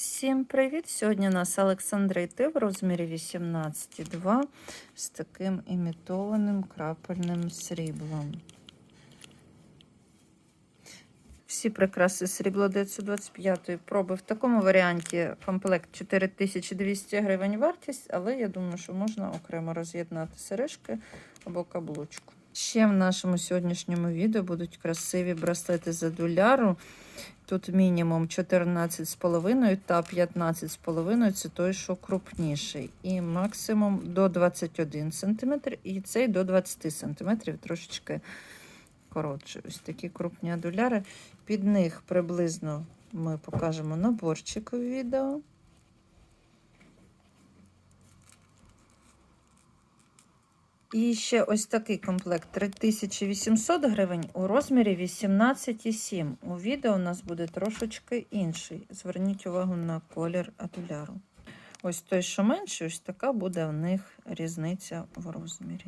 Всім привіт! Сьогодні у нас Олександрити в розмірі 18,2 з таким імітованим крапельним сріблом. Всі прикраси срібло 925 проби. В такому варіанті комплект 4200 гривень вартість, але я думаю, що можна окремо роз'єднати сережки або каблучку. Ще в нашому сьогоднішньому відео будуть красиві браслети за доляру. Тут мінімум 14,5 та 15,5 це той, що крупніший. І максимум до 21 см, і цей до 20 см, трошечки коротше. Ось такі крупні адуляри. Під них приблизно ми покажемо наборчик у відео. І ще ось такий комплект 3800 гривень у розмірі 18,7. У відео у нас буде трошечки інший. Зверніть увагу на колір атуляру. Ось той, що менший, ось така буде в них різниця в розмірі.